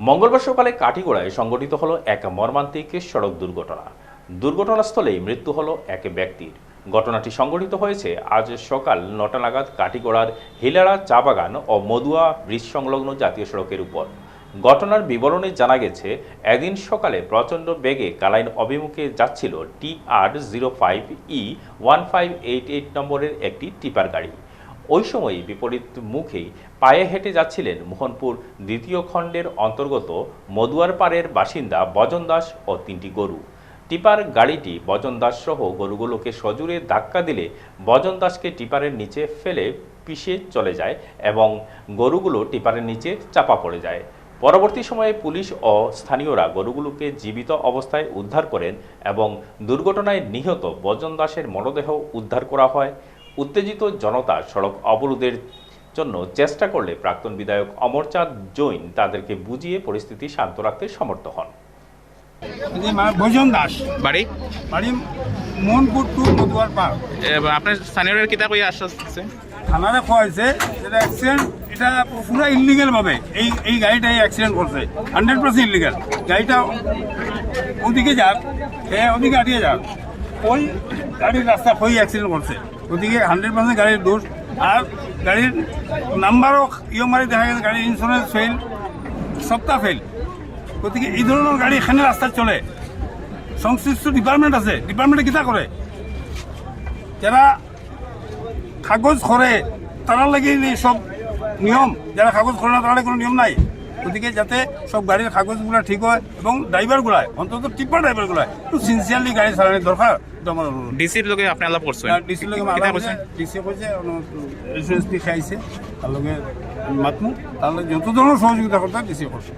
মঙ্গলবার সকালে কাটিগোড়ায় সংঘটিত হলো এক মর্মান্তিক সড়ক দুর্ঘটনা। দুর্ঘটনাস্থলেই মৃত্যু হলো এক ব্যক্তির। ঘটনাটি সংঘটিত হয়েছে আজ সকাল নটা নাগাদ কাটিগোড়ার হিলারা চা বাগান ও মদুয়া ব্রিজ সংলগ্ন জাতীয় সড়কের উপর। ঘটনার বিবরণে জানা গেছে একদিন সকালে প্রচণ্ড বেগে কালাইন অভিমুখে যাচ্ছিল T R zero five E one five eight eight নম্বরের একটি টিপার গাড়ি। ওই সময় বিপরীত মুখেই পায়ে হেঁটে যাচ্ছিলেন মোহনপুর দ্বিতীয় খণ্ডের অন্তর্গত মদুয়ার পাড়ের বাসিন্দা বজন দাস ও তিনটি গরু। টিপার গাড়িটি বজন দাস সহ গরুগুলোকে সজোরে ধাক্কা দিলে বজন দাসকে টিপারের নিচে ফেলে পিষে চলে যায় এবং গরুগুলো টিপারের নিচে চাপা পড়ে যায়। পরবর্তী সময়ে পুলিশ ও স্থানীয়রা গরুগুলোকে জীবিত অবস্থায় উদ্ধার করেন এবং দুর্ঘটনায় নিহত বজন দাসের মরদেহ উদ্ধার করা হয়। উত্তেজিত জনতা সড়ক অবরোধের জন্য চেষ্টা করলে প্রাক্তন বিধায়ক অমরচাঁদ জৈন তাদেরকে বুঝিয়ে পরিস্থিতি শান্ত রাখতে সমর্থ হন। যে মানে ভোজন দাস। বাড়ি? বাড়ি মোহনপুর টু মধুয়ার পার্ক আপনার আশ্বাস থানারে যেটা অ্যাক্সিডেন্ট এটা পুরো ইলিগেল ভাবে। এই এই গাড়িটা অ্যাক্সিডেন্ট করছে। হান্ড্রেড পার্সেন্ট ইলিগেল গাড়িটা ওদিকে যাক সে ওদিকে আটিয়ে যাক। ওই গাড়ির রাস্তা হয়ে অ্যাক্সিডেন্ট করছে? ওদিকে হান্ড্রেড পার্সেন্ট গাড়ির দোষ। আর গাড়ির নাম্বারও ইয়ে দেখা গেছে, গাড়ির ইন্স্যুরেন্স ফেল সবটা ফেল গতিকে এই ধরনের গাড়ি এখানে রাস্তায় চলে। সংশ্লিষ্ট ডিপার্টমেন্ট আছে। ডিপার্টমেন্টে কিতা করে? যারা কাগজ করে তারা লাগে সব নিয়ম। যারা কাগজ করে না, তারা কোনো নিয়ম নাই। গতিকে যাতে সব গাড়ির কাগজগুলো ঠিক হয় এবং ড্রাইভারগুলাই অন্তত টিপার ড্রাইভারগুলাই একটু সিনসিয়ারলি গাড়ি চালানোর দরকার অনুরোধ। ডিসির লোকে আপনি আলাপ করছেন? ডিসির লোকে কিতা কইছে ডিসি কইছে ইন্স্যুরেন্স খাইছে তার লোকে মাতমু তাহলে যত ধরনের সহযোগিতা করতে ডিসি করছে।